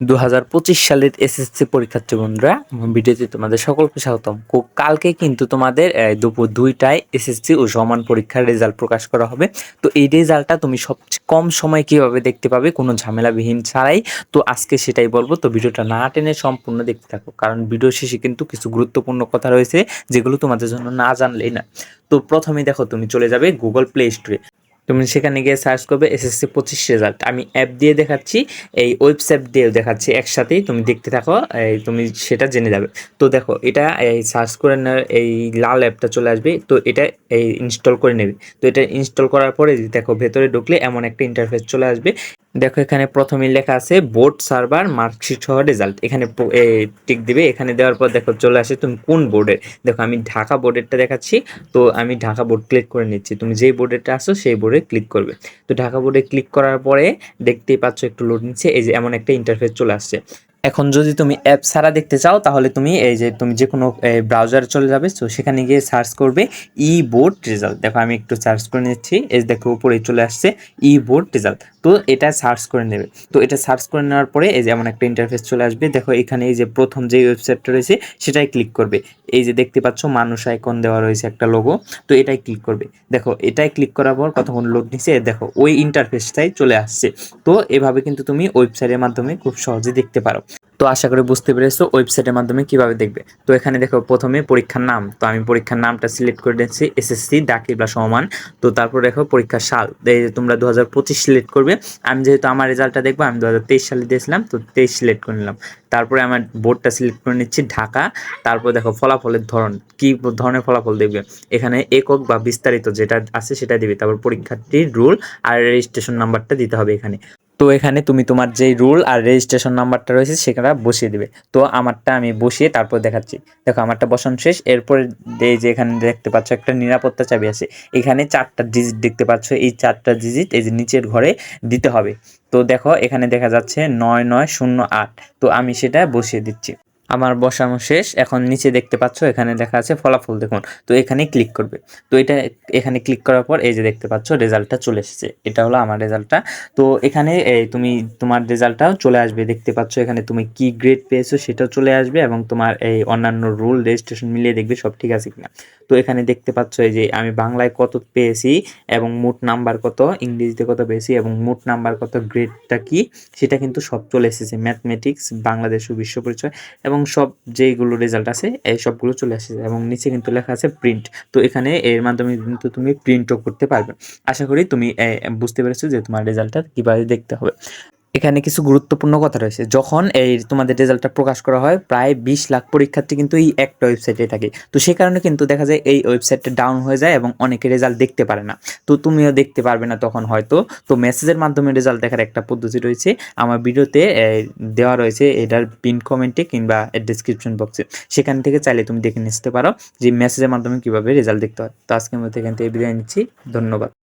দুহাজার পঁচিশ সালের এসএসসি পরীক্ষার্থী বন্ধুরা, ভিডিওতে তোমাদের সকলকে স্বাগতম। কালকে কিন্তু তোমাদের দুপুর দুইটায় এসএসসি ও সমান পরীক্ষার রেজাল্ট প্রকাশ করা হবে। তো এই রেজাল্টটা তুমি সবচেয়ে কম সময় কীভাবে দেখতে পাবে কোনো ঝামেলাবিহীন ছাড়াই। তো আজকে সেটাই বলব, তো ভিডিওটা না টেনে সম্পূর্ণ দেখতে থাকো, কারণ ভিডিও শেষে কিন্তু কিছু গুরুত্বপূর্ণ কথা রয়েছে, যেগুলো তোমাদের জন্য না জানলেই না। তো প্রথমেই দেখো, তুমি চলে যাবে গুগল প্লে স্টোরে তুমি সেখানে গিয়ে সার্চ করবে এসএসসি পঁচিশ রেজাল্ট আমি অ্যাপ দিয়ে দেখাচ্ছি, এই ওয়েবসাইট দিয়েও দেখাচ্ছি, একসাথেই তুমি দেখতে থাকো, এই তুমি সেটা জেনে যাবে। তো দেখো, এটা এই সার্চ করে নেওয়ার এই লাল অ্যাপটা চলে আসবে, তো এটা এই ইনস্টল করে নেবে। তো এটা ইনস্টল করার পরে দেখো, ভেতরে ঢুকলে এমন একটা ইন্টারফেস চলে আসবে। দেখো, এখানে প্রথমে লেখা আছে বোর্ড সার্ভার মার্কশিট সহ রেজাল্ট এখানে টিক দিবে। এখানে দেওয়ার পর দেখো, চলে আসে তুমি কোন বোর্ডের দেখো, আমি ঢাকা বোর্ডেরটা দেখাচ্ছি, তো আমি ঢাকা বোর্ড ক্লিক করে নিচ্ছি। তুমি যেই বোর্ডেরটা আসো, সেই বোর্ডে ক্লিক করবে। তো ঢাকা বোর্ডে ক্লিক করার পরে দেখতেই পাচ্ছ একটু লোড নিচ্ছে, এই যে এমন একটা ইন্টারফেস চলে আসছে। এখন যদি তুমি অ্যাপ ছাড়া দেখতে চাও, তাহলে তুমি এই যে তুমি যে কোনো ব্রাউজারে চলে যাবে, তো সেখানে গিয়ে সার্চ করবে ই বোর্ড রেজাল্ট দেখো আমি একটু সার্চ করে নিচ্ছি, এই দেখো উপরেই চলে আসছে ই বোর্ড রেজাল্ট তো এটা সার্চ করে নেবে। তো এটা সার্চ করে নেওয়ার পরে এই যে এমন একটা ইন্টারফেস চলে আসবে। দেখো এখানে এই যে প্রথম যে ওয়েবসাইটটা রয়েছে, সেটাই ক্লিক করবে। এই যে দেখতে পাচ্ছ মানুষ আইকন দেওয়া রয়েছে একটা লোগো তো এটাই ক্লিক করবে। দেখো এটাই ক্লিক করার পর কতক্ষণ লোড নিচ্ছে দেখো ওই ইন্টারফেসটাই চলে আসছে। তো এভাবে কিন্তু তুমি ওয়েবসাইটের মাধ্যমে খুব সহজে দেখতে পারো। তো আশা করি বুঝতে পেরেছ ওয়েবসাইটের মাধ্যমে কীভাবে দেখবে। তো এখানে দেখো প্রথমে পরীক্ষার নাম। তো আমি পরীক্ষার নামটা সিলেক্ট করে দিচ্ছি এসএসসি বা সমান। তো তারপর দেখো পরীক্ষার সাল। তোমরা দু হাজার পঁচিশ সিলেক্ট করবে। আমি যেহেতু আমার রেজাল্টটা দেখব, আমি দু হাজার তেইশ সালে দিয়েছিলাম, তো তেইশ সিলেক্ট করে নিলাম। তারপরে আমার বোর্ডটা সিলেক্ট করে নিচ্ছি ঢাকা। তারপর দেখো ফলাফলের ধরন, কি ধরনের ফলাফল দেখবে? এখানে একক বা বিস্তারিত যেটা আছে সেটা দিবে। তারপর পরীক্ষার্থীর রুল আর রেজিস্ট্রেশন নাম্বারটা দিতে হবে এখানে। তো এখানে তুমি তোমার যেই রুল আর রেজিস্ট্রেশন নাম্বারটা রয়েছে সেখানে বসিয়ে দিবে। তো আমারটা আমি বসিয়ে তারপর দেখাচ্ছি। দেখো, আমারটা বসানো শেষ। এরপরে এই যে এখানে দেখতে পাচ্ছ একটা নিরাপত্তা চাবি আছে। এখানে চারটা ডিজিট দেখতে পাচ্ছ। এই চারটা ডিজিট এই যে নিচের ঘরে দিতে হবে। তো দেখো, এখানে দেখা যাচ্ছে নয় নয় শূন্য আট। তো আমি সেটা বসিয়ে দিচ্ছি। আমার বসানো শেষ। এখন নিচে দেখতে পাচ্ছ, এখানে দেখা আছে ফলাফল দেখুন। তো এখানে ক্লিক করবে। তো এটা এখানে ক্লিক করার পর এই যে দেখতে পাচ্ছ, রেজাল্টটা চলে এসেছে। এটা হলো আমার রেজাল্টটা। তো এখানে তুমি তোমার রেজাল্টটাও চলে আসবে। দেখতে পাচ্ছ, এখানে তুমি কি গ্রেড পেয়েছ সেটাও চলে আসবে এবং তোমার এই অন্যান্য রুল রেজিস্ট্রেশন মিলিয়ে দেখবে সব ঠিক আছে কিনা। তো এখানে দেখতে পাচ্ছ, এই যে আমি বাংলায় কত পেয়েছি এবং মোট নাম্বার কত, ইংরেজিতে কত পেয়েছি এবং মোট নাম্বার কত গ্রেডটা কি, সেটা কিন্তু সব চলে এসেছে। ম্যাথমেটিক্স বাংলাদেশ ও বিশ্ব পরিচয় এবং সব যেইগুলো রেজাল্ট আছে, এই সবগুলো চলে আসে এবং নিচে কিন্তু লেখা আছে প্রিন্ট তো এখানে এর মাধ্যমে কিন্তু তুমি প্রিন্টও করতে পারবে। আশা করি তুমি বুঝতে পেরেছ যে তোমার রেজাল্টটা কীভাবে দেখতে হবে। এখানে কিছু গুরুত্বপূর্ণ কথা রয়েছে। যখন এই তোমাদের রেজাল্টটা প্রকাশ করা হয়, প্রায় বিশ লাখ পরীক্ষার্থী কিন্তু এই একটা ওয়েবসাইটে থাকে। তো সেই কারণে কিন্তু দেখা যায় এই ওয়েবসাইটটা ডাউন হয়ে যায় এবং অনেকে রেজাল্ট দেখতে পারে না। তো তুমিও দেখতে পারবে না তখন হয়তো। তো মেসেজের মাধ্যমে রেজাল্ট দেখার একটা পদ্ধতি রয়েছে। আমার ভিডিওতে দেওয়া রয়েছে। এটার পিন কমেন্টে কিংবা ডিসক্রিপশন বক্সে সেখান থেকে চাইলে তুমি দেখে নিতে পারো যে মেসেজের মাধ্যমে কীভাবে রেজাল্ট দেখতে হয়। তো আজকের মধ্যে এখান থেকে বিদায় নিচ্ছি। ধন্যবাদ।